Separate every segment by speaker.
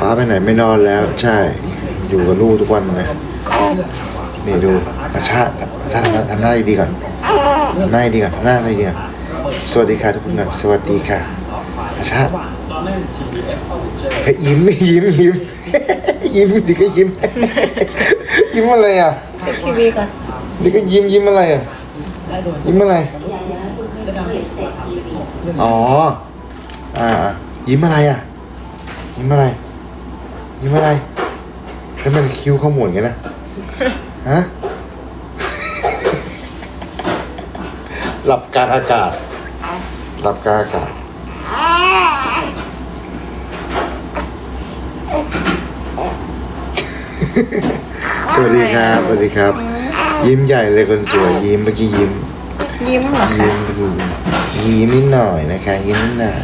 Speaker 1: ป้าไปไหนไม่นอนแล้ว ใช่ อยู่กับลูกทุกวันเลยนี่ดูอาชาติอาชาติทำทำหน้าดีๆก่อนหน้าดีๆก่อนหน้าดีๆก่อนสวัสดีค่ะทุกคนก่อนสวัสดีค่ะอาชาติเฮ้ยยิ้มยิ้มยิ้มยิ้มดิก็ยิ้ม ยิ้มอะไรอะ
Speaker 2: ปิดทีวีก่อน
Speaker 1: ดิก็ยิ้มยิ้มอะไรอะยิ้มอะไรอ๋ออ่าอะยิ้มอะไรอะ ยิ้มอะไรยิ้มอะไรแล้วมันคิ้วขมวดกันนะฮะหลับกลางอากาศ หลับกลางอากาศสวัสดีครับสวัสดีครับ ยิ้มใหญ่เลยคนสวยยิ้มเมื่อกี้ยิ้ม
Speaker 2: ยิ้มเหรอ
Speaker 1: ยิ้
Speaker 2: คะ
Speaker 1: มเมื่อกี้ยิ้มยิ้มนิดหน่อยนะคะ ยิ้มนิดหน่อย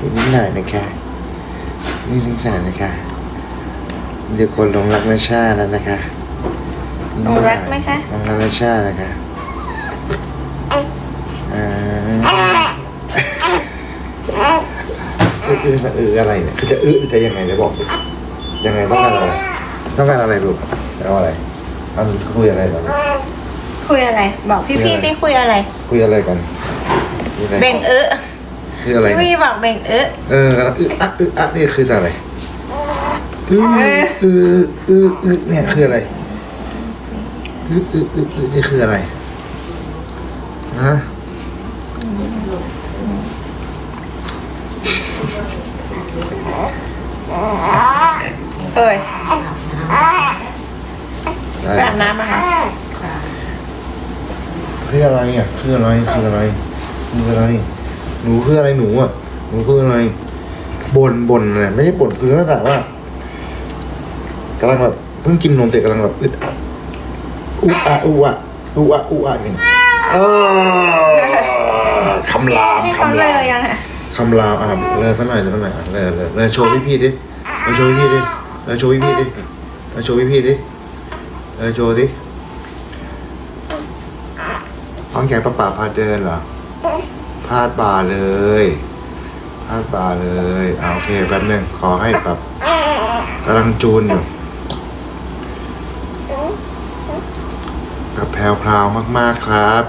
Speaker 1: ยิ้มนิดหน่อยนะคะ นี่นิดหน่อยนะคะเดี๋ยวคนหลงรักนาชาแล้วนะคะยิ้
Speaker 2: ลงรักไหมคะ
Speaker 1: หลงรักนาชานะคะอ่าเออเออเอออะไรเนี่ยคือจะเออหรือจะยังไงเดี๋ยวบอกดิยังไงต้องการอะไร ต้องการอะไรลูกจะเอาอะไรเอาคุยอะไรเหรอ
Speaker 2: คุยอะไร บอกพี่พี่ที่คุยอะไร
Speaker 1: คุยอะไรกันคุยอะไร
Speaker 2: เบ่งเอ๊ะ
Speaker 1: คืออะไร
Speaker 2: พี่
Speaker 1: เนี่ย
Speaker 2: พี่บอกเบ่งเอ๊ะ
Speaker 1: เออกำลังอึอะอึอะนี่คืออะไรอือ
Speaker 2: เออ
Speaker 1: อืออืออือเนี่ยคืออะไรอืออืออืออือนี่คืออะไรฮะ
Speaker 2: เอ้ย
Speaker 1: ได้
Speaker 2: แบบน้ำอะคะ
Speaker 1: คืออะไรอะคืออะไรคืออะไรคืออะไร หนูคืออะไรหนูอะหนูคืออะไรบ่นบ่นเนี่ยไม่ใช่บ่นคือลักษณะว่ากำลังแบบเพิ่งกินนมเสร็จกำลังแบบอึดอัดอุอะอุอะอุอะอุอะอย่างเงี้ยเออคำราม
Speaker 2: ให้เขา
Speaker 1: คำ
Speaker 2: เล
Speaker 1: ราม
Speaker 2: ยยังอะ
Speaker 1: คำรามอะเลยสักหน่อยเลยสักหน่อยอะเลยเลยเลยโชว์พี่พี่ๆดิเลยโชว์พี่พี่ๆดิเลยโชว์พี่พี่ๆดิเลยโชว์พี่พี่ๆดิเลยโชว์ดิท้องแขนปะป่าพาเดินเหรอ พาดบ่าเลย พาดบ่าเลยอ่าโอเคแป๊บหนึงขอให้แบบกำลังจูนอยู่กับแพรวพราวมากๆครับ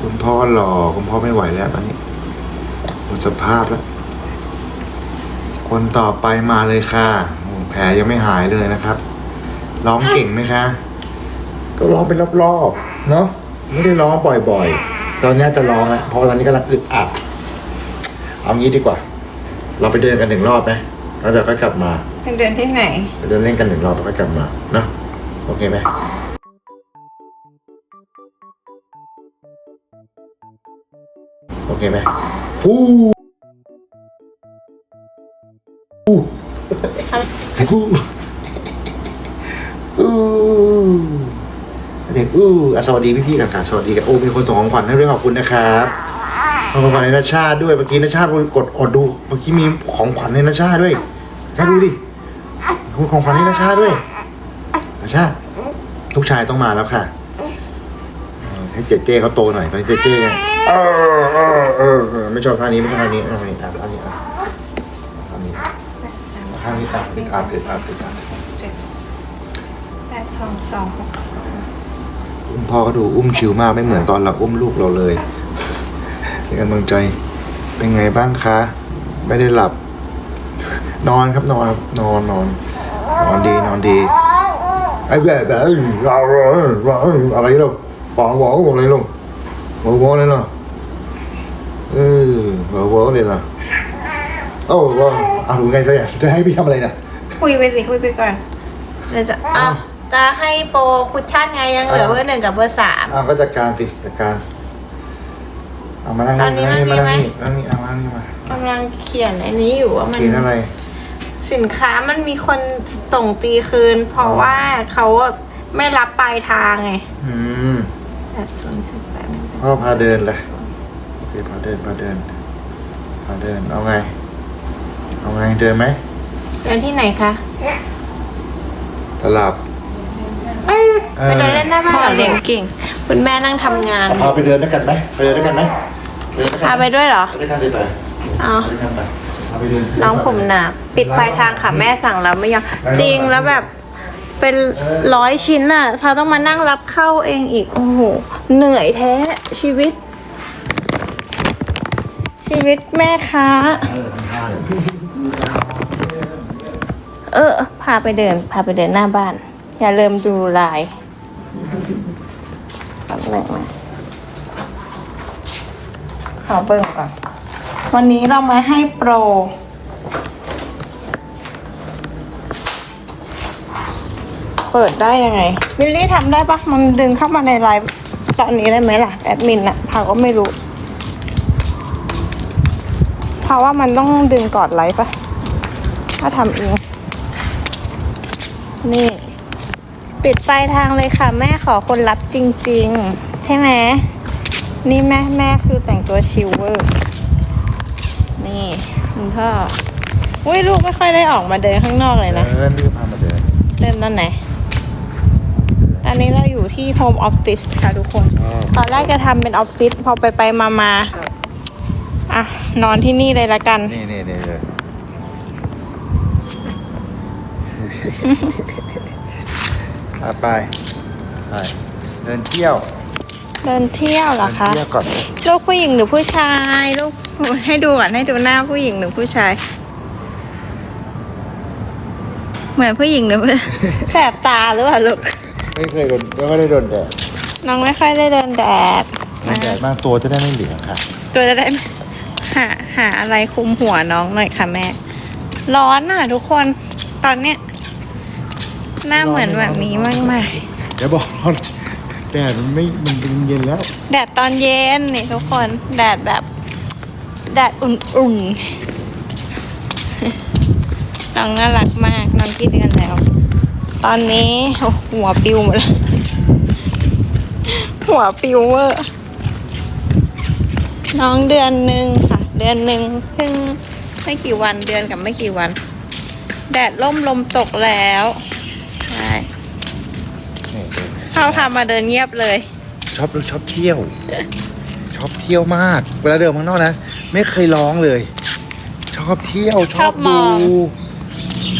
Speaker 1: คุณพ่อหล่อคุณพ่อไม่ไหวแล้วตอนนี้หมดสภาพแล้ว คนต่อไปมาเลยค่ะแผลยังไม่หายเลยนะครับ ร้องเก่งไหมคะ ก็ร้องเป็นรอบๆ เนาะไม่ได้ร้องบ่อยๆ ตอนนี้จะร้องแล้วเพราะว่าตอนนี้กำลังอึดอัดเอางี้ดีกว่า เราไปเดินกันหนึ่งรอบไหมแล้วเดี๋ยวก็กลับมา
Speaker 2: เป็นเดือนที่ไหน
Speaker 1: ไปเดินเล่นกันหนึ่งรอบแล้วก็กลับมาเนาะโอเคไหมโอเคไหมฟูฟูฟูอู้เด็ก อู้อะสวัสดีพี่ๆกันค่ะสวัสดีกันโอ้มีคนส่งของขวัญให้ด้วยขอบคุณนะครับขอบคุณในนัชาด้วยเมื่อกี้นัชาติกดอดดูเมื่อกี้มีของขวัญในนัชาด้วยแค่ดูดิคุณของขวัญให้นัชาด้วยนัชาติลูกชายต้องมาแล้วค่ะให้เจเจเขาโตหน่อยตอนนี้เจเจเออเออเออไม่ชอบท่านี้ไม่ชอบท่านี้ท่านี้อะท่านี้อะท่านี้า
Speaker 2: ม
Speaker 1: ท่านี้อะอึดอัดอึดอัดอึดอัด
Speaker 2: เจ็ดแปดสองสองหกสอง
Speaker 1: พ่อก็ดูอุ้มชิวมากไม่เหมือนตอนเราอุ้มลูกเราเลยเป็นกำลังใจเป็นไงบ้างคะ ไม่ได้หลับ นอนครับนอนครับนอนนอนนอนดีนอนดีไอ้แบบแบบอะไรลูกบอกบอกบอกอะไรลูกบอกบอกเลยเหรอเออบอกบอกเลยเหรอโอ้ว่าเอาดูไงจะจะให้พี่ทำอะไรเนี่ย
Speaker 2: คุยไปสิคุยไปก่อนเดี๋ยวจะอ้าว จะให้โปรคุชชั่นไงยังเหลือเบอร์หนึ่งกับเบอร์สาม
Speaker 1: อะก็จัดการสิจัดการ เอามานั่ง
Speaker 2: ตอนนี้
Speaker 1: นี่
Speaker 2: มัน
Speaker 1: มา
Speaker 2: มี
Speaker 1: นั่ง
Speaker 2: ไหม
Speaker 1: นี่นั่งนี่เอามานั่งนี่มากำ
Speaker 2: ลังเขียนอันนี้อยู่ว่ามัน
Speaker 1: กินอะไร
Speaker 2: สินค้ามันมีคนส่งตีคืน เพราะว่าเขาอะไม่รับปลายทางไง
Speaker 1: อืม
Speaker 2: แปดศูนย์จุดแปดหนึ่ง
Speaker 1: พ่อพาเดินเลยโอเคพาเดินพาเดินพาเดินเอาไง เอาไงเดินไหม
Speaker 2: เดินที่ไหนคะ
Speaker 1: ตลับเอ
Speaker 2: ไป
Speaker 1: อ
Speaker 2: เดินเล่นหน้าบ้านเลี้ยงเก่ง คุณแม่นั่งทำงาน
Speaker 1: พาไปเดินด้วยกันไหมไปเดินด้วยกันไหมเดินด้วยกัน
Speaker 2: พาไปด้วยเหรอ
Speaker 1: ไปด้วยกันสิไป
Speaker 2: เอา
Speaker 1: ไปด้วยกันไปเอาไปเดิน
Speaker 2: น้องผมหนาปิดปลายทางค่ะแม่สั่งแล้วไม่ยังจริงแล้วแบบเป็นร้อยชิ้นอะพาต้องมานั่งรับเข้าเองอีก โอ้โห เหนื่อยแท้ชีวิต ชีวิตแม่ค้า
Speaker 1: เออทำท่าเลย
Speaker 2: เออพาไปเดิน พาไปเดินหน้าบ้าน อย่าลืมดูลายแป๊บหนึงนะขอเบิ่งก่อน วันนี้เรามาให้โปร เปิดได้ยังไง วิลลี่ทำได้ปะมันดึงเข้ามาในไลฟ์ตอนนี้ได้ไหมล่ะ แอดมินอะพาก็ไม่รู้ เพราะว่ามันต้องดึงกอนไลฟ์ปะถ้าทำเองนี่ ปิดปลายทางเลยค่ะ แม่ขอคนรับจริง ๆ ใช่ไหมนี่แม่แม่คือแต่งตัวชิลเวอร์ นี่คุณพ่ออุ้ยลูกไม่ค่อยได้ออกมาเดินข้างนอกเลยนะ
Speaker 1: เดินรีบพามาเดิน
Speaker 2: เดินตอนไหน ตอนนี้เราอยู่ที่โฮมออฟฟิศค่ะทุกคน ตอนแรกจะทำเป็นออฟฟิศพอไปไปมามาอะ นอนที่นี่เลยละกัน
Speaker 1: นี่นี่นี่ เลยอะไป ไปเดินเที่ยว
Speaker 2: เดินเที่ยวเหร
Speaker 1: เดิ
Speaker 2: อนคะ
Speaker 1: เที่ยวก่อน
Speaker 2: ลูกผู้หญิงหรือผู้ชายลูกให้ดูก่อนให้ดูหน้าผู้หญิงหรือผู้ชาย เหมือนผู้หญิงหรือผู้ แสบตาหรือเปล่าลูก
Speaker 1: ไม่เคยโดนไม่ค่อยได้โดนแดด
Speaker 2: น้องไม่ค่อยได้เดินแดด
Speaker 1: โดนแดดมากตัวจะได้ไม่เหลืองค่ะ
Speaker 2: ตัวจะได้หาหาอะไรคลุมหัวน้องหน่อยค่ะแม่ ร้อนอะทุกคนตอนเนี้ย หน้าเหมือนแบบนี้มากมาย
Speaker 1: เดี๋ยวบอกแดดมันไม่มันเป็นเย็นแล้ว
Speaker 2: ๆแดดตอนเย็นนี่ทุกคน แดดแบบ แดดอุ่นๆน้องน่ารักมากน้องกี่เดือนแล้ว ตอนนี้โอ้หัวปิวหมดแล้วหัวปิวเวอร์น้องเดือนหนึ่งค่ะ เดือนหนึ่งเพิ่งไม่กี่วันเดือนกับไม่กี่วัน แดดล่มลมตกแล้วใช่
Speaker 1: นี่ เดิน
Speaker 2: เข้าพามาเดินเงียบเลย
Speaker 1: ชอบดูชอบเที่ยวชอบเที่ยวมาก เวลาเดินข้างนอกนะ ไม่เคยร้องเลย ชอบเที่ยวช
Speaker 2: ช
Speaker 1: อ
Speaker 2: อ
Speaker 1: บบ
Speaker 2: ม
Speaker 1: ดู
Speaker 2: อง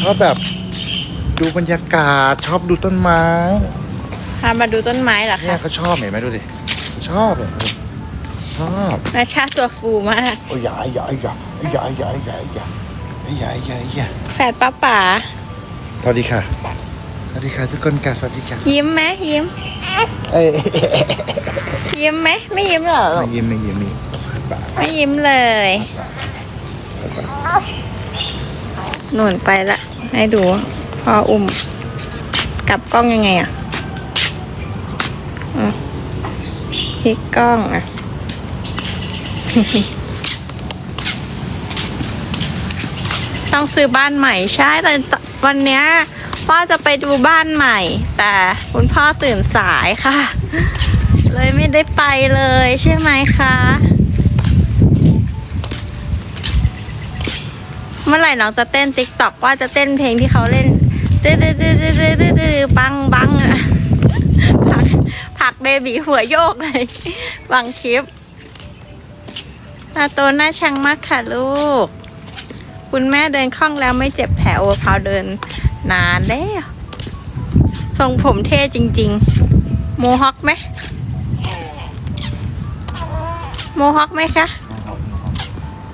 Speaker 1: ชอบแบบดูบรรยากาศ ชอบดูต้นไม้
Speaker 2: พามาดูต้นไม้เหรอ
Speaker 1: เนี่ย
Speaker 2: คะ
Speaker 1: เขาชอบเห็นไหมดูดิชอบอะชอบ
Speaker 2: นาชาตัวฟูมาก
Speaker 1: โอ้ยใหญ่ใหญ่ใหญ่ใหญ่ใหญ่ใหญ่ใหญ่ใหญ่ใหญ่ใหญ่
Speaker 2: แฝดป้าป๋า
Speaker 1: สวัสดีค่ะ สวัสดีค่ะทุกคนค่ะสวัสดีค่ะ
Speaker 2: ยิ้มไหมยิ้ม
Speaker 1: เอ้ย
Speaker 2: ยิ้มไหมไม่ยิ้มเหรอลู
Speaker 1: ไม่
Speaker 2: ก
Speaker 1: ยิ้มไม่ยิ้มนี่ปาก
Speaker 2: ไม่ยิ้มเลยหนุนไปละ ให้ดูพออุ้มกลับกล้องยังไงอะอืมพลิกกล้องอะต้องซื้อบ้านใหม่ใช่แต่วันเนี้ย พ่อจะไปดูบ้านใหม่ แต่คุณพ่อตื่นสายค่ะ เลยไม่ได้ไปเลยใช่ไหมคะเมื่อไหร่น้องจะเต้นติ๊กต็อกว่าจะเต้นเพลงที่เขาเล่นตื้อตื้อตื้อตื้อตื้อตื้อตื้อปังบังอะผักผักเบบีหัวโยกเลยบางคลิปตาโตหน้าชังมากค่ะลูก คุณแม่เดินคล่องแล้วไม่เจ็บแผลโอพาวเดิน นานแล้วทรงผมเท่จริง ๆ โมฮอคไหมโมฮอคไหมคะ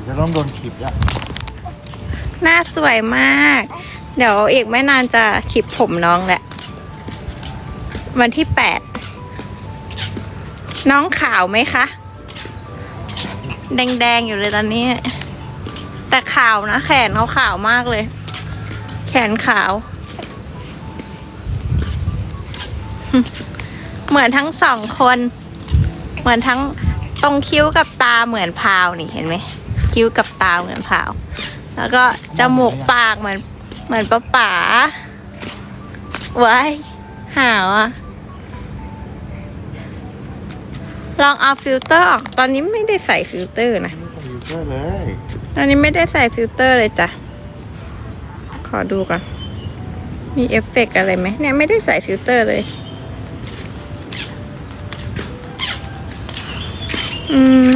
Speaker 1: จะต้องโดนขีบแล้ว
Speaker 2: หน้าสวยมาก เดี๋ยวอีกไม่นานจะคลิปผมน้องแหละ วันที่แปดน้องขาวไหมคะ แดงๆอยู่เลยตอนนี้ แต่ขาวนะแขนเขาขาวมากเลย แขนขาว เหมือนทั้งสองคน เหมือนทั้งตรงคิ้วกับตาเหมือนพราวนี่เห็นไหมคิ้วกับตาเหมือนพราว แล้วก็จมูกปากเหมือน เหมือนป้าป๋าไว้ายหาวอะลองเอาฟิลเตอร์ออก ตอนนี้ไม่ได้ใส่ฟิลเตอร์นะ
Speaker 1: ไม่ใส่ฟิลเตอร์เลย
Speaker 2: ตอนนี้ไม่ได้ใส่ฟิลเตอร์เลยจ้ะ ขอดูก่อน มีเอฟเฟกต์อะไรไหมเนี่ยไม่ได้ใส่ฟิลเตอร์เลย อืม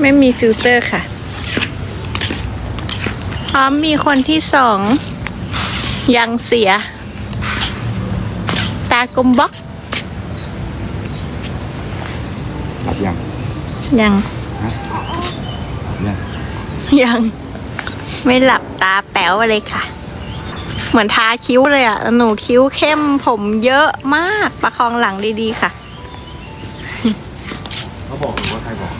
Speaker 2: ไม่มีฟิลเตอร์ค่ะ พร้อมมีคนที่สอง ยังเสีย ตากลมบล็อก
Speaker 1: หลับยัง
Speaker 2: ยัง
Speaker 1: ยัง
Speaker 2: ยังไม่หลับตาแป๋วเลยค่ะ เหมือนทาคิ้วเลยอะหนูคิ้วเข้มผมเยอะมากประคองหลังดีๆค่ะ
Speaker 1: เขาบอกหรือว่าใครบอก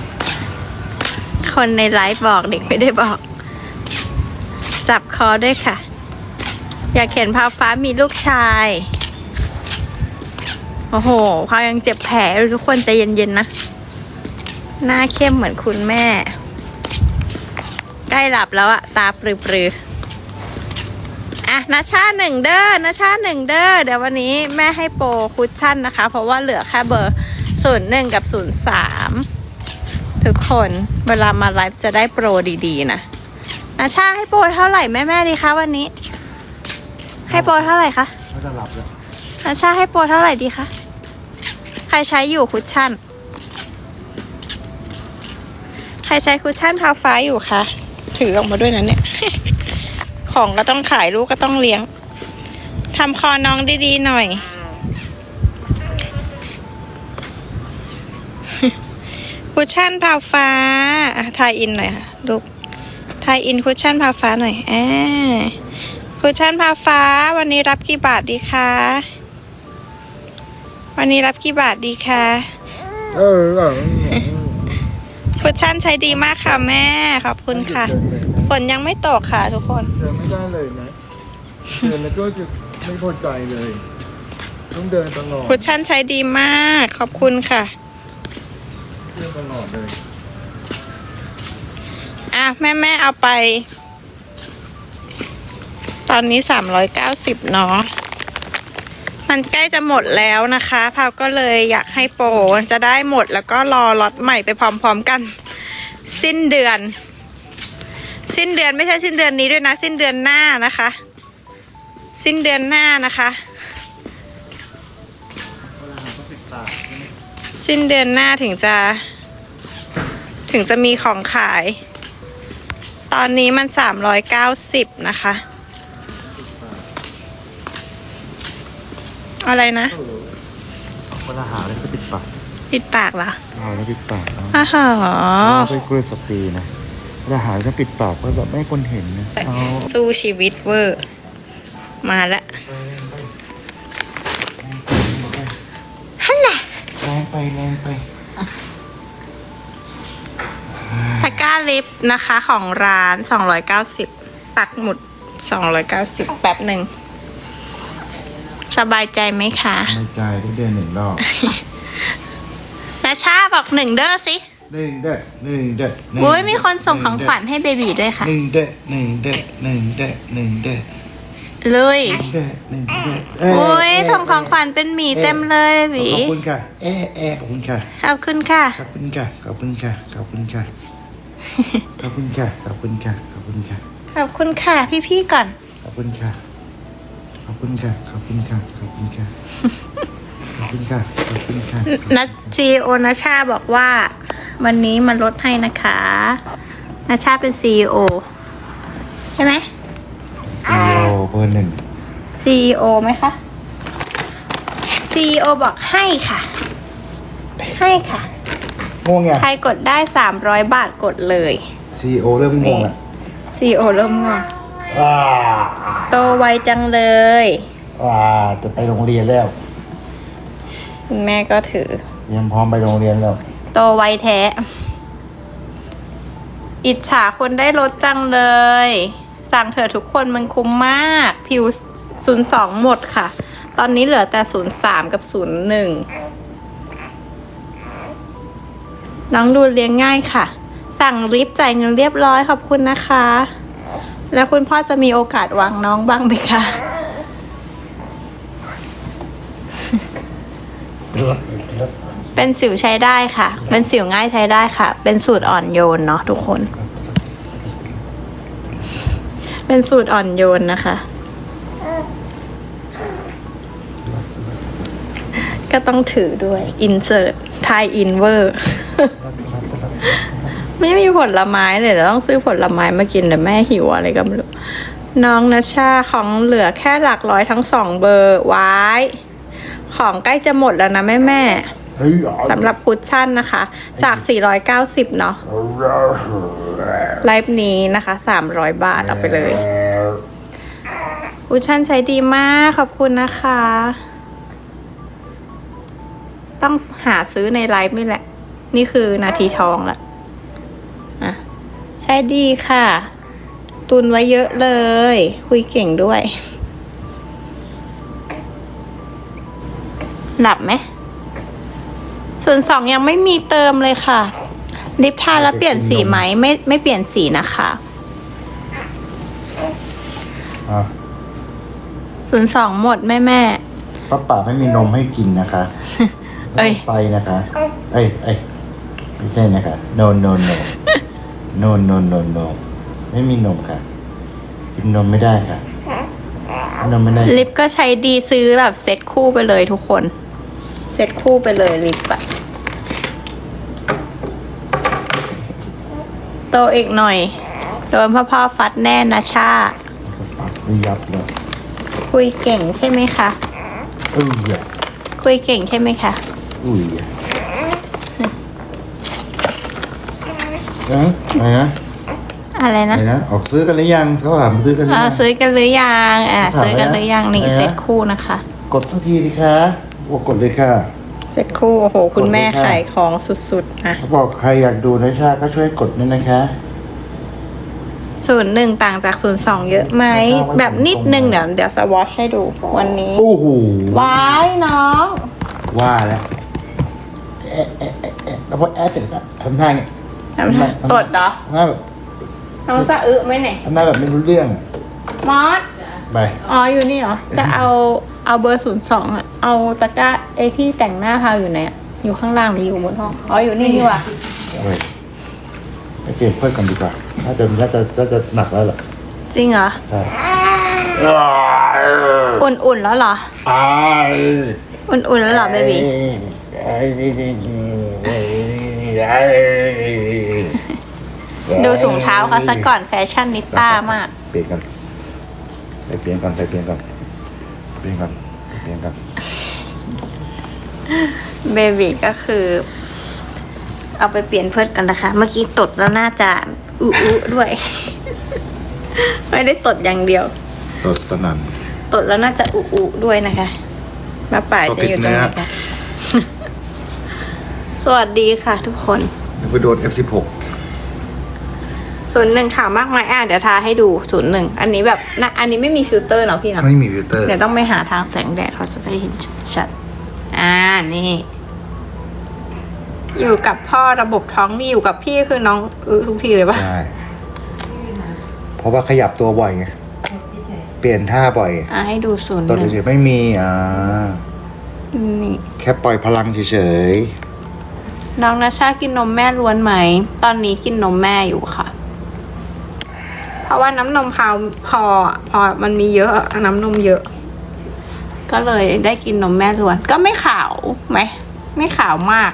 Speaker 2: คนในไลฟ์บอกเด็กไม่ได้บอก จับคอด้วยค่ะ อยากเห็นพาวฟ้ามีลูกชาย โอ้โหพาวยังเจ็บแผลเลยทุกคนใจเย็นๆนะ หน้าเข้มเหมือนคุณแม่ใก ล้หลับแล้วอะตาปรือๆอะนาชาหนึ่งเด้อนาชาหนึ่งเด้อเดี๋ยววันนี้แม่ให้โปรคุชชั่นนะคะ เพราะว่าเหลือแค่เบอร์ศูนย์หนึ่งกับศูนย์สามทุกคนเวลามาไลฟ์จะได้โปรดีๆนะนาชาให้โปรเท่าไหร่แม่แม่ๆดีคะวันนี้ ให้โปรเท่าไหร่คะ
Speaker 1: เขาจะหลับแล้ว
Speaker 2: นาชาให้โปรเท่าไหร่ดีคะใครใช้อยู่คุชชั่น ใครใช้คุชชั่นพาวฟ้าอยู่คะ ถือออกมาด้วยนะเนี่ย ของก็ต้องขายลูกก็ต้องเลี้ยงทำคอน้องดีๆหน่อย คุชชั่นพาวฟ้าทายอินหน่อยค่ะลูกทายอินคุชชั่นพาวฟ้าหน่อยอคุชชั่นพาวฟ้า วันนี้รับกี่บาทดีคะวันนี้รับกี่บาทดีคะ
Speaker 1: เออ
Speaker 2: คุชชั่นใช้ดีมากค่ะแม่ ขอบคุณค่ะ ฝนยังไม่ตกค่ะทุกคน
Speaker 1: เดินไม่ได้เลยนะเดินแล้วก็จะไม่พอใจเลย ต้องเดินตลอด
Speaker 2: คุชชั่นใช้ดีมาก ขอบคุณค่ะ
Speaker 1: เดินตลอดเลย
Speaker 2: อะ แม่แม่เอาไป ตอนนี้สามร้อยเก้าสิบเนาะ มันใกล้จะหมดแล้วนะคะพาวก็เลยอยากให้โปรจะได้หมดแล้วก็รอล็อตใหม่ไปพร้อมๆกัน สิ้นเดือน สิ้นเดือนไม่ใช่สิ้นเดือนนี้ด้วยนะ สิ้นเดือนหน้านะคะ สิ้นเดือนหน้านะคะ สิ้นเดือนหน้าถึงจะ ถึงจะมีของขาย ตอนนี้มันสามร้อยเก้าสิบนะคะ อะไรนะ
Speaker 1: เวลาหาอะไรก็ปิดปาก
Speaker 2: ปิดปากเหรอ
Speaker 1: หาแล้วปิดปากเอา
Speaker 2: อ้าวเหรอ
Speaker 1: ไปคุยสตรีนะเวลาหาก็ปิดปากเพื่อแบบไม่ให้คนเห็นนะเอา
Speaker 2: สู้ชีวิตเวอร์ มาแล้วฮันแหละ
Speaker 1: แรงไปแรงไป
Speaker 2: ตะกร้าลิฟต์นะคะของร้าน 290 ปักหมุด 290 แป๊บหนึ่ง สบายใจไหมคะ
Speaker 1: ไม่ใจได้เดือนหนึ่งรอบ
Speaker 2: นาชาบอกหนึ่งเด้อสิ
Speaker 1: หนึ่งเด้อหนึ่งเด้อหนึ่ง
Speaker 2: โอ้ยมีคนส่งของขวัญให้เบบีด้วยค่ะ
Speaker 1: หนึ่งเด้อหนึ่งเด้อหนึ่งเด้อหนึ่งเด้อ
Speaker 2: เลย
Speaker 1: เด้อหนึ่งเด้อเโอ้
Speaker 2: ย
Speaker 1: เส่
Speaker 2: งของขวัญเป็นหมีเต็มเลยเบบี
Speaker 1: ขอบคุณค่ะเอ๊ะเอ๊ะขอบคุณค่ะ
Speaker 2: ขอบคุณค่ะ
Speaker 1: ขอบคุณค่ะขอบคุณค่ะขอบคุณค่ะขอบคุณค่ะขอบคุณค่ะขอบคุณค่ะ
Speaker 2: ขอบคุณค่ะพี่ๆก่อน
Speaker 1: ขอบคุณค่ะ ขอบคุณค่ะ ขอบคุณค่ะ ขอบคุณค่ะ ขอบคุณค่ะ ขอบคุณค่ะ
Speaker 2: นัชซีโอนาชาบอกว่า วันนี้มันลดให้นะคะนาชาเป็นซีอใช่ไหม
Speaker 1: โอ้เบอร์หนึ่ง
Speaker 2: ซีอไหมคะซีอบอกให้ค่ะ ให้ค่ะ
Speaker 1: ง่วงไง
Speaker 2: ใครกดได้300บาทกดเลย
Speaker 1: ซีโอเริ่มง่วงละ
Speaker 2: ซีโอเริ่มง่วง
Speaker 1: ว้า
Speaker 2: โตไวจังเลย
Speaker 1: ว้าจะไปโรงเรียนแล้ว
Speaker 2: คุณแม่ก็ถือ
Speaker 1: เตรียมพร้อมไปโรงเรียนแล้ว
Speaker 2: โตไวแท้ อิจฉาคนได้ลดจังเลย สั่งเถอะทุกคนมันคุ้มมาก ผิว 02 หมดค่ะ ตอนนี้เหลือแต่ 03 กับ 01 น้องดูเลี้ยงง่ายค่ะ สั่งริบจ่ายเงินเรียบร้อยขอบคุณนะคะ แล้วคุณพ่อจะมีโอกาสวางน้องบ้างไหมคะ เป็นสิวใช้ได้ค่ะ เป็นสิวง่ายใช้ได้ค่ะ เป็นสูตรอ่อนโยนเนาะทุกคน เป็นสูตรอ่อนโยนนะคะ ก็ต้องถือด้วย insert ทายอินเวอร์ ไม่มีผลไม้เลยเดี๋ยวต้องซื้อผลไม้มากินแต่แม่หิวอะไรก็ไม่รู้น้องนาชาของเหลือแค่หลักร้อยทั้งสองเบอร์ไว้ของใกล้จะหมดแล้วนะแม่แม่ๆ
Speaker 1: เฮ้ย
Speaker 2: สำหรับคุชชั่นนะคะ จาก 490 เนาะไลฟ์นี้นะคะ 300 บาทเอาไปเลยคุชชั่นใช้ดีมากขอบคุณนะคะ ต้องหาซื้อในไลฟ์นี่แหละ นี่คือนาทีทองละอะ ใช้ดีค่ะ ตุนไว้เยอะเลย คุยเก่งด้วย หลับไหมส่วนสองยังไม่มีเติมเลยค่ะ ลิปทาแล้วเปลี่ยนสีไหมไม่ไม่เปลี่ยนสีนะคะ
Speaker 1: อะ
Speaker 2: ส่วนสองหมดแม่แม่
Speaker 1: ป้าป่าไม่มีนมให้กินนะคะ
Speaker 2: เอ้ย
Speaker 1: ไซนะคะ เอ้ยเอ้ยไม่ใช่นะคะ no no no no no no no ไม่มีนมค่ะ กินนมไม่ได้ค่ะกินนมไม่ได้
Speaker 2: ลิปก็ใช้ดีซื้อแบบเซ็ตคู่ไปเลยทุกคน เซ็ตคู่ไปเลยลิปอะโตอีกหน่อย โดนพ่อพ่อฟัดแน่นะชา
Speaker 1: ปัดไม่ยับเลย
Speaker 2: คุยเก่งใช่ไหมคะ
Speaker 1: อุ้ยอะ
Speaker 2: คุยเก่งใช่ไหมคะ
Speaker 1: อุ้ย อะเอ๊ะอะไรนะ
Speaker 2: อะไร
Speaker 1: อะ
Speaker 2: นะ
Speaker 1: ไรนะออกซื้อกันหรือยังเขาถามซื้อกันหรือ
Speaker 2: อ่า
Speaker 1: ยัง
Speaker 2: ซื้อกันหรือยังอ่าซื้อกันหรือยังนี่
Speaker 1: อะไรนะ
Speaker 2: เซ็ตคู่นะคะ
Speaker 1: กดสักทีดิคะบอกกดเลยค่ะ
Speaker 2: เซ็ตคู่โอ้โหคุณแม่
Speaker 1: กดเลยค่ะ
Speaker 2: ขายของสุดๆอะ
Speaker 1: เขาบอกใครอยากดูนะชาก็ช่วยกดด้วยนะคะ
Speaker 2: ศูนย์หนึ่งต่างจากศูนย์สองเยอะไหม
Speaker 1: ไม่ทราบว่า
Speaker 2: แบบนิดนึง
Speaker 1: ตรงไหน
Speaker 2: เดี๋ยวเดี๋ยวสวอชให้ดูวันนี้
Speaker 1: โอ้โห
Speaker 2: ว้ายน้อง
Speaker 1: ว่าแล้วเอ๊ะเอ๊ะเอ๊ะเอ๊ะแล้วพอแอดเสร็จอะทำท่าอย่างเงี้ย
Speaker 2: ทำไมตดเหรอ
Speaker 1: ทำท่าแบบ
Speaker 2: น้องจะอึไหมเนี่ย
Speaker 1: ทำท่าแบบไม่รู้เรื่องอะ
Speaker 2: มอส
Speaker 1: ไป
Speaker 2: อ๋ออยู่นี่เหรอจะเอาเอาเบอร์ศูนย์สองอะเอาตะกร้าไอที่แต่งหน้าพาวอยู่ไหนอะอยู่ข้างล่างหรืออยู่บนห้องอ๋ออยู่นี่นี่ว่ะ
Speaker 1: ไปไปเปลี่ยนเพื่อนกันดีกว่าถ้าจะถ้าจะถ้าจะหนักแล้วเหรอ
Speaker 2: จริงเหรอ
Speaker 1: ใช่
Speaker 2: อุ่นๆแล้วเหรอ
Speaker 1: อ้าย
Speaker 2: อุ่นๆแล้วเหรอเบบี ดูถุงเท้าเขาซะก่อนแฟชั่นนิต้ามาก
Speaker 1: เปลี่ยนกันไปเปลี่ยนกันไปเปลี่ยนกันเปลี่ยนกันเปลี่ยนกัน
Speaker 2: เบบีก็คือ เอาไปเปลี่ยนเพื่อนกันนะคะ เมื่อกี้ตดแล้วน่าจะอุอุด้วย ไม่ได้ตดอย่างเดียว
Speaker 1: ตดสนั่น
Speaker 2: ตดแล้วน่าจะอุอุด้วยนะคะมาป่ายจะอยู่ตรงไหน
Speaker 1: ตดติดเนื้
Speaker 2: คะ
Speaker 1: อ
Speaker 2: สวัสดีค่ะทุกคน
Speaker 1: นึกไปโดน F16
Speaker 2: ศูนย์หนึ่งข่าวมากมายอะเดี๋ยวทาให้ดูศูนย์หนึ่งอันนี้แบบนะอันนี้ไม่มีฟิลเตอร์เนาะพี่เนาะ
Speaker 1: ไม่มีฟิลเตอร์
Speaker 2: เดี๋ยวต้องไปหาทางแสงแดดเขาจะได้เห็นชัดๆอ่านี่ อยู่กับพ่อระบบท้องนี่อยู่กับพี่คือน้องอือทุกทีเลยปะ
Speaker 1: ใช่เพราะว่าขยับตัวบ่อยไงเปลี่ยนท่าบ่อย
Speaker 2: อะให้ดูศูนย์
Speaker 1: ตอน
Speaker 2: หนึ่ง
Speaker 1: เฉยๆไม่มีอ่า
Speaker 2: นี่
Speaker 1: แค่ปล่อยพลังเฉย
Speaker 2: น้องนาชากินนมแม่ล้วนไหม ตอนนี้กินนมแม่อยู่ค่ะ เพราะว่าน้ำนมพาวพอพอมันมีเยอะน้ำนมเยอะ ก็เลยได้กินนมแม่ล้วน ก็ไม่ขาวไหมไม่ขาวมาก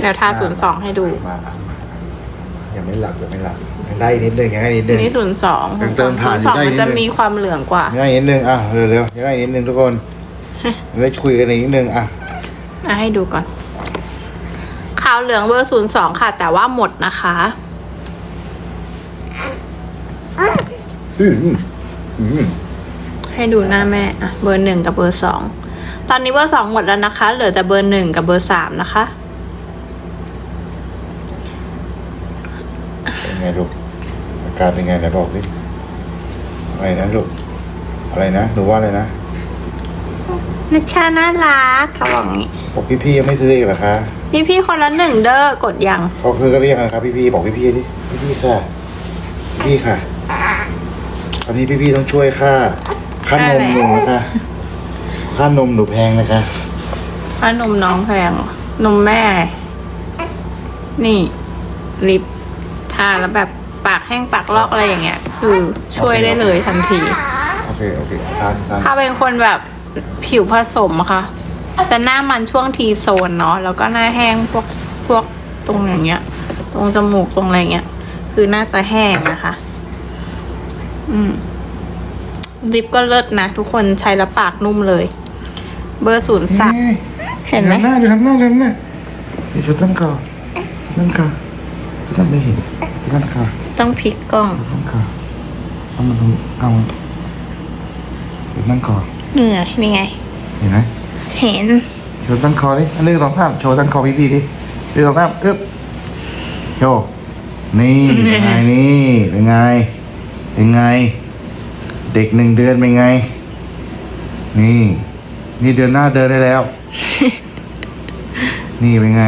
Speaker 2: เดี๋ยวทา
Speaker 1: ๆ
Speaker 2: ศูนย์สองให้ดู
Speaker 1: มามายังไม่หลับยังไม่หลับยังได้อีกนิดนึงยังได้อีกนิดนึง
Speaker 2: นี่ศูนย์สอง
Speaker 1: ยังเติมถ่านอยู่
Speaker 2: สอง
Speaker 1: ได้
Speaker 2: มัน
Speaker 1: นิดนึง
Speaker 2: จะมีความเหลืองกว่า
Speaker 1: ยังได้อีกนิดนึงอะเร็วๆยังได้อีกนิดนึงทุกคนได้คุยกันอีกนิดนึงอะ
Speaker 2: อะให้ดูก่อน ขาวเหลืองเบอร์ศูนย์สองค่ะ แต่ว่าหมดนะคะ
Speaker 1: อืมอืมอืม
Speaker 2: ให้ดูหน้าแม่อะเบอร์หนึ่งกับเบอร์สองตอนนี้เบอร์สองหมดแล้วนะคะ เหลือแต่เบอร์หนึ่งกับเบอร์สามนะคะ
Speaker 1: เป็นไงลูกอาการเป็นไงไหนบอกสิอะไรนะลูกอะไรนะหนูว่าอะไรนะ
Speaker 2: นัชชาน่ารักเขาบอกงี้
Speaker 1: บอกพี่ๆยังไม่ซื้ออีกเหรอคะ
Speaker 2: พี่พี่ๆคนละหนึ่งเด้อกดยัง
Speaker 1: เขาคือก็เรียกนะครับพี่ๆบอกพี่ๆดิพี่ๆค่ะพี่ๆค่ะ ตอนนี้พี่ๆต้องช่วยค่าค่านมหนูนะคะ ค่านมหนูแพงนะคะ
Speaker 2: เพราะนมน้องแพงเหรอนมแม่ นี่ ลิปทาแล้วแบบปากแห้งปากลอกอะไรอย่างเงี้ย คือช่วยได้เลยทันที
Speaker 1: โอเคโอเคทานทาน
Speaker 2: ถ้าเป็นคนแบบผิวผสมอะค่ะ แต่หน้ามันช่วงทีโซนเนาะแล้วก็หน้าแห้งพวกพวกตรงอย่างเงี้ย ตรงจมูกตรงอะไรเงี้ย คือน่าจะแห้งนะคะ อืมลิปก็เลิศนะ ทุกคนใช้แล้วปากนุ่มเลย เบอร์ศูนย์สามเห็นไหม
Speaker 1: ดูทำหน้าดูทำหน้าดูทำหน้าเดี๋ยวชุดตั้งคอตั้งคอตั้งไม่เห็นตั้งคอ
Speaker 2: ต้องพลิกกล้อง
Speaker 1: ตั้งคอเอามาตรงเอามาเดี๋ยวตั้งคอ
Speaker 2: เหนื่อยนี่ไง
Speaker 1: เห็นไหม
Speaker 2: เห็น
Speaker 1: โชว์ตั้งคอดิอันหนึ่งสองสามโชว์ตั้งคอพี่พี่ดิหนึ่งสองสามอึ๊บโชว์นี่เป็นไงนี่เป็นไง เป็นไง เด็กหนึ่งเดือนเป็นไง นี่ นี่เดือนหน้าเดินได้แล้ว นี่เป็นไง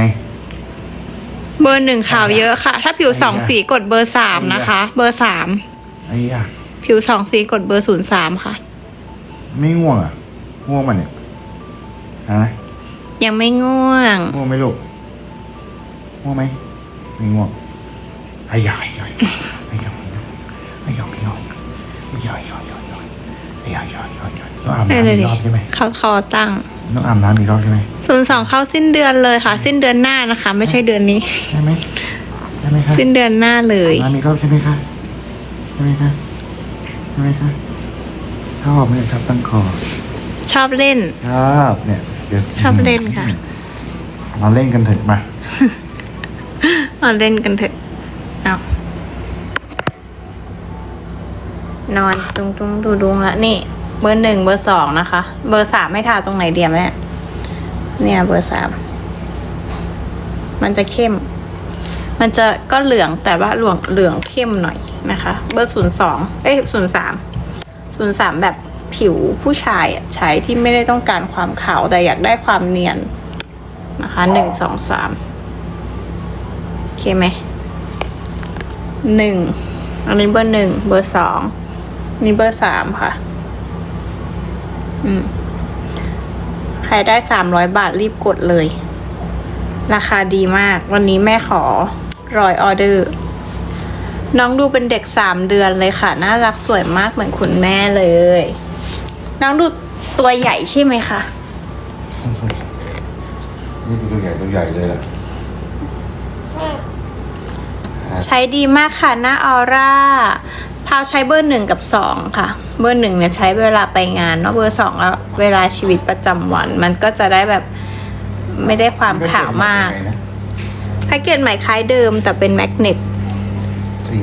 Speaker 2: เบอร์หนึ่งขาวเยอะค่ะ ถ้าผิวสองสีกดเบอร์สามนะคะ เบอร์สาม
Speaker 1: ไอ้ยะ
Speaker 2: ผิวสองสีกดเบอร์ศูนย์สามค่ะ
Speaker 1: ไม่ง่วงอะง่วงมันเนี่ยฮะ
Speaker 2: ยังไม่ง่วง
Speaker 1: ง่วงไหมลูกง่วงไหมไม่ง่วงไอ้ยะไอ้ยะ ยอมไม่ยอมไม่ยอมยอมยอมยอมไม่ยอมยอมยอมยอมต้องอาบน้ำอีกรอบใช่ไหม
Speaker 2: เขาคอตั้ง
Speaker 1: ต้องอาบน้ำอีกรอบใช่ไหม
Speaker 2: ศูนย์สองเข้าสิ้นเดือนเลยค่ะ สิ้นเดือนหน้านะคะ ไม่ใช่เดือนนี้
Speaker 1: ใช่ไหมใช่ไหมคะ
Speaker 2: สิ้นเดือนหน้าเลยอาบ
Speaker 1: น้ำอีกรอบใช่ไหมคะใช่ไหมคะใช่ไหมคะชอบไหมครับตั้งคอ
Speaker 2: ชอบเล่น
Speaker 1: ชอบเนี่ยเดี๋
Speaker 2: ชอบเล่นค่ะ
Speaker 1: มาเล่นกันเถอะมา
Speaker 2: มาเล่นกันเถอะเอา นอนตุงตุงดูดุงละนี่ เบอร์หนึ่งเบอร์สองนะคะ เบอร์สามไม่ทาตรงไหนเดียวแม่เนี่ยเบอร์สามมันจะเข้ม มันจะก็เหลืองแต่ว่าเหลืองเหลืองเข้มหน่อยนะคะ เบอร์ศูนย์สองเอ้ยศูนย์สามศูนย์สามแบบผิวผู้ชายใช้ที่ไม่ได้ต้องการความขาวแต่อยากได้ความเนียนนะคะหนึ่งสองสามโอเคไหมหนึ่งอันนี้เบอร์หนึ่งเบอร์สอง นี่เบอร์สามค่ะ อืม ใครได้สามร้อยบาทรีบกดเลย ราคาดีมาก วันนี้แม่ขอรอยออเดอร์ น้องดูเป็นเด็กสามเดือนเลยค่ะ น่ารักสวยมากเหมือนคุณแม่เลย น้องดูตัวใหญ่ใช่ไหมคะ
Speaker 1: นี่เป็นตัวใหญ่ตัวใหญ่เลยล่ะ
Speaker 2: ใช้ดีมากค่ะ หน้าออร่า พาวใช้เบอร์หนึ่งกับสองค่ะ เบอร์หนึ่งเนี่ยใช้เวลาไปงานเนาะเบอร์สองแล้วเวลาชีวิตประจำวัน มันก็จะได้แบบไม่ได้ความขาวมากแพ็กเกจใหม่คล้ายเดิมแต่เป็นแมกเนต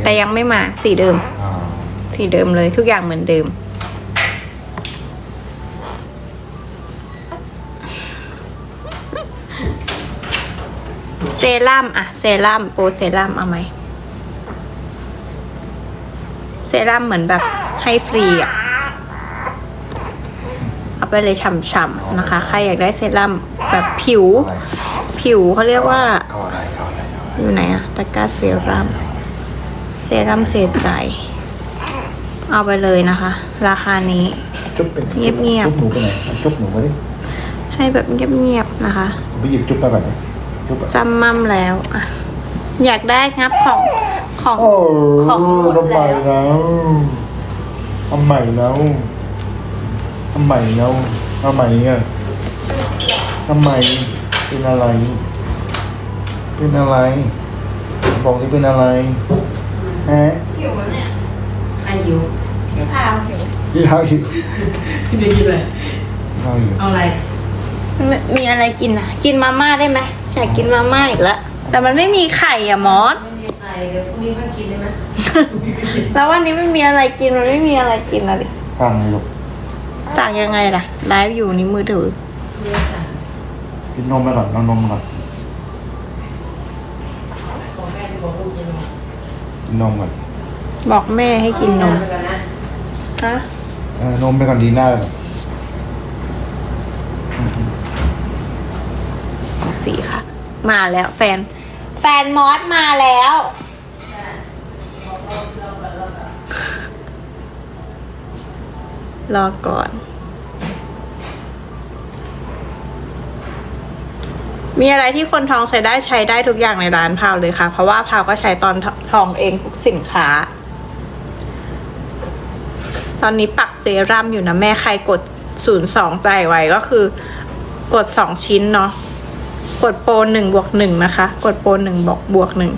Speaker 2: แต่ยังไม่มาสีเดิม
Speaker 1: อ่า
Speaker 2: สีเดิมเลยทุกอย่างเหมือนเดิม เซรั่มอะเซรั่มโปรเซรั่มเอาไหมเซ รั่มเหมือนแบบให้ฟรีอะเอาไปเลยฉ่ำๆนะคะ ใครอยากได้เซรั่มแบบผิว
Speaker 1: อะไร
Speaker 2: ผิวเขาเรียกว่า
Speaker 1: เอาอะไรเอาอะไรเอาอะไร
Speaker 2: อยู่ไหนอะตะกร้าเซรั่ม เซรั่มเซใจ เอาไปเลยนะคะ ราคานี้
Speaker 1: จุ๊บเป็น
Speaker 2: เงียบๆ
Speaker 1: จุ๊บหนูไปไหนเอาจุ๊บหนูมาดิ
Speaker 2: ให้แบบเงียบๆนะคะ
Speaker 1: ไปหยิบจุ๊บไปแบบนี้จุ๊บอะ
Speaker 2: จำมั่มแล้วอะอยากได้งับของ ของ
Speaker 1: โอ้
Speaker 2: ของหมด
Speaker 1: ทำไม
Speaker 2: แล้ว
Speaker 1: แล้วทำไมแล้วทำไมแล้วทำไมอะทำไมเป็นอะไร เป็นอะไร บอกที่เป็นอะไรฮะ
Speaker 2: หิวมันเนี่ยอายุพี่พาวหิว
Speaker 1: ยี่ห้ออยู่
Speaker 3: พี่จะกินอะไร
Speaker 1: ยี่ห้ออยู่
Speaker 3: เอาอะไร
Speaker 2: มีมีอะไรกินอะ กินมาม่าได้ไหมอยากกินมาม่าอีกแล้วแต่มันไม่มีไข่อะมอส
Speaker 3: ไม่มีอะไร เดี๋ยวพรุ่งนี้ค่อยกินได้ไหม
Speaker 2: แล้ววันนี้ไม่มีอะไรกินมันไม่มีอะไรกินอะดิ
Speaker 1: ตั้งเลยลูก
Speaker 2: สั่งยังไงล่ะไลฟ์อยู่นี่มือถือ
Speaker 3: เรียกสั่ง
Speaker 1: กินนมไปก่อนเอานมก่อน
Speaker 3: ของแม่ที่บอกลูกกินนม
Speaker 1: กินนมก่อน
Speaker 2: บอกแม่ให้กินนม
Speaker 3: ไปก่อนนะ
Speaker 2: ฮะ
Speaker 1: เออนมไปก่อนดีหน้าไปก่อน
Speaker 2: สีค่ะ มาแล้วแฟน แฟนมอสมาแล้ว รอก่อน มีอะไรที่คนท้องใช้ได้ใช้ได้ทุกอย่างในร้านพาวเลยค่ะ เพราะว่าพาวก็ใช้ตอนท้องเองทุกสินค้า ตอนนี้ปักเซรั่มอยู่นะแม่ใครกด 02ใจไว้ก็คือกด 2 ชิ้นเนาะกดโปรหนึ่งบวกหนึ่งนะคะ กดโปรหนึ่งบวกบวกหนึ่ง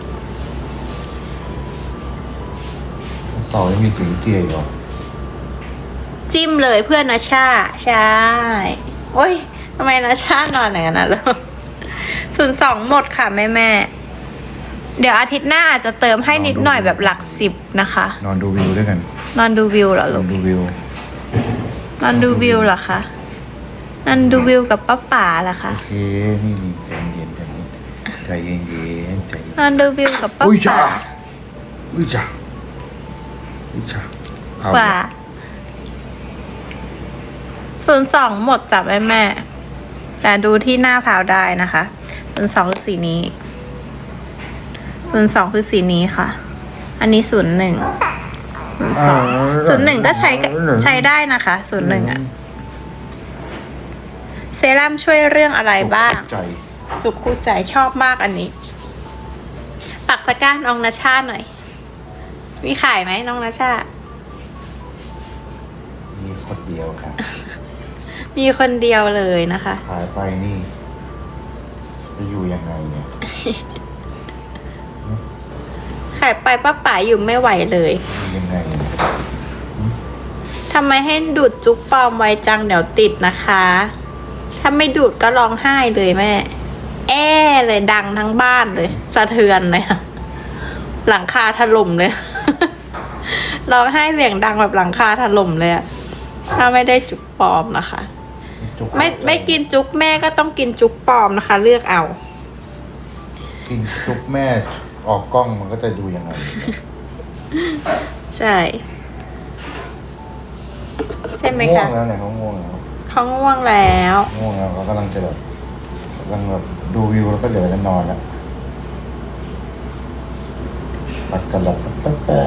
Speaker 1: สองยังมีถึงเจียอยู่
Speaker 2: จิ้มเลยเพื่อนนะชาใช่โอ้ยทำไมนะชานอนอย่างนั้นนะแล้วศูนย์สองหมดค่ะแม่แม่ๆเดี๋ยวอาทิตย์หน้าอาจจะเติมให้นิดหน่อยแบบหลักสิบนะคะ
Speaker 1: นอนดูวิวด้วยกัน
Speaker 2: นอนดูวิวเหรอน
Speaker 1: อ
Speaker 2: ลู
Speaker 1: น
Speaker 2: ก
Speaker 1: ดูวิว น
Speaker 2: อนดูวิวเหรอคะนอนดูวิวกับป้าป๋าเหรอคะ
Speaker 1: โอเคนี่นี่ใจเย็นใจเย็นใจเย็นใจเย็น
Speaker 2: นอนดูวิวกับป้า
Speaker 1: อุ้ยจ้า
Speaker 2: ป๋า
Speaker 1: อุ้ยจ้าอุ้ยจ้าเอา
Speaker 2: กว่า ศูนย์สองหมดจับแม่แม่ๆแต่ดูที่หน้าพาวได้นะคะศูนย์สองคือสีนี้ศูนย์สองคือสีนี้ค่ะ อันนี้ศูนย์หนึ่งศูนย์สองศูนย์หนึ่งก็ใช้กับใช้ได้นะคะศูนย์หนึ่งอะเซรั่มช่วยเรื่องอะไรบ้าง
Speaker 1: ใจ
Speaker 2: จุกคู่ใจชอบมากอันนี้ ปักตะกร้าน้องนาชาหน่อย มีขายไหมน้องนาชา
Speaker 1: มีคนเดียว
Speaker 2: เลยนะคะ
Speaker 1: ขายไปนี่ จะอยู่ยังไงเนี่ย
Speaker 2: ขายไปป้าป๋าอยู่ไม่ไหวเลย
Speaker 1: อยู่ยังไงเนี่ย
Speaker 2: ทำไมให้ดูดจุกปลอมไวจังเดี๋ยวติดนะคะ ถ้าไม่ดูดก็ร้องไห้เลยแม่ แอ้เลยดังทั้งบ้านเลยสะเทือนเลยค่ะหลังคาถล่มเลย ร้องไห้เสียงดังแบบหลังคาถล่มเลยอะถ้าไม่ได้จุกปลอมนะคะ
Speaker 1: จุก
Speaker 2: ไม่ไม่กินจุกแม่ก็ต้องกินจุกปลอมนะคะ เลือกเอา
Speaker 1: กินจุกแม่ออกกล้องมันก็จะดูยังไง
Speaker 2: ใช่ ใช่ไหม
Speaker 1: ง่ว
Speaker 2: คะ
Speaker 1: งแล้วเนี่ยเขาง่วงแล้ว
Speaker 2: เขาง่วงแล้ว
Speaker 1: ง่วงแล้วเขากำลังจะแบบกำลังแบบดูวิวแล้วก็เดี๋ยวจะนอนแล้วปัดกระหลับแป๊ะแป๊ะ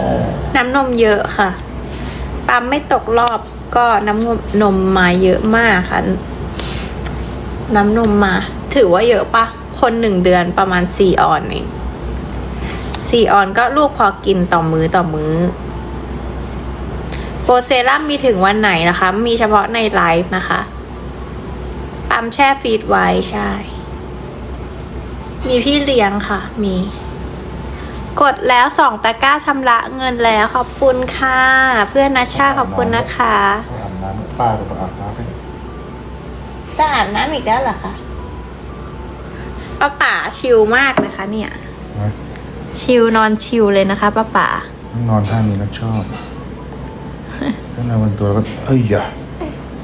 Speaker 2: น้ำนมเยอะค่ะ ปั๊มไม่ตกรอบ ก็น้ำนมมาเยอะมากค่ะ น้ำนมมา ถือว่าเยอะปะคนหนึ่งเดือนประมาณสี่ออนเองสี่ออนก็ลูกพอกินต่อมือต่อมื้อโปรเซรั่มมีถึงวันไหนนะคะ มีเฉพาะในไลฟ์นะคะ ปั๊มแช่ฟีดไว้ใช่ มีพี่เลี้ยงค่ะ มี กดแล้วสองตะกร้าชำระเงินแล้วขอบคุณค่ะ เพื่อนนัชชาขอบคุณนะคะ
Speaker 1: อาบน้ำป้าไปอาบน้ำไป
Speaker 2: จะอาบน้ำอีกแล้วเหรอคะป้าป๋าชิลมากนะคะ เนี่ย
Speaker 1: นะ
Speaker 2: ชิลนอนชิลเลยนะคะป้าป๋า
Speaker 1: ต้องนอนท่านี้นะชอบ ถ้านอนบนตัวแล้วก็เอ้ยอย่า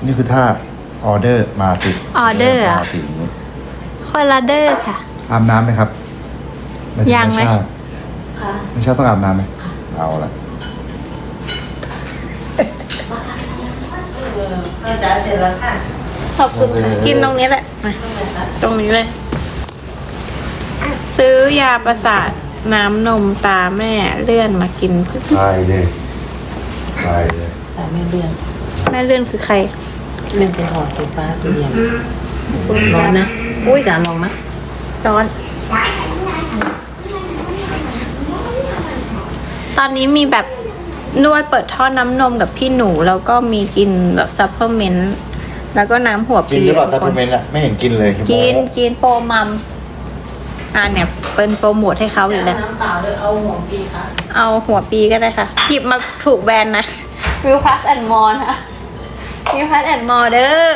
Speaker 1: นี่คือท่าออเดอร์มาติด
Speaker 2: ออเดอร์อะ
Speaker 1: มาติดอย่างนี้
Speaker 2: คนละเดอร์ค่ะ
Speaker 1: อาบน้ำไหมครับาถึ
Speaker 2: ยังไหม
Speaker 1: นาชา
Speaker 3: ค่ะ
Speaker 1: นาชาต้องอาบน้ำไหมเอาละ
Speaker 3: เออก็จ๋าเสร็จแล้วค่ะ
Speaker 2: ขอบคุณค่ะ กินตรงนี้แหละมา
Speaker 3: ต้องไหนคะ
Speaker 2: ตรงนี้เลย ซื้อยาประสาทน้ำนมตาแม่เลื่อนมากิน
Speaker 1: ตายเลยตายเลย
Speaker 3: แต่ไม่เลื่อน
Speaker 2: แม่เลื่อนคือใคร
Speaker 3: เลื่อนเป็นหอสีฟ้าสีเหลืองร้อนนะ
Speaker 2: อุ้ย
Speaker 3: จ๋าลองไหม
Speaker 2: ร้อน ตอนนี้มีแบบนวดเปิดท่อน้ำนมกับพี่หนู แล้วก็มีกินแบบซัพพลเมนต์แล้วก็น้ำหัว
Speaker 1: กิน
Speaker 2: ปี
Speaker 1: หรือเปล่าซัพ
Speaker 2: ทุ
Speaker 1: พ
Speaker 2: ก
Speaker 1: ลี
Speaker 2: ค
Speaker 1: เมนต์อะไม่เห็นกินเลยคือ
Speaker 2: กิน
Speaker 1: โม้
Speaker 2: กินโปรมัมอ่าเนี่ยเป็นโปรโมทให้เขาอีกแล้ว
Speaker 3: น้ำเปล่าเลยเอาหัวปีค่ะ
Speaker 2: เอาหัวปีก็ได้ค่ะ หยิบมาถูกแบรนด์นะวิวพลัสแอนด์มอร์นะวิวพลัสแอนด์มอร์เด้อ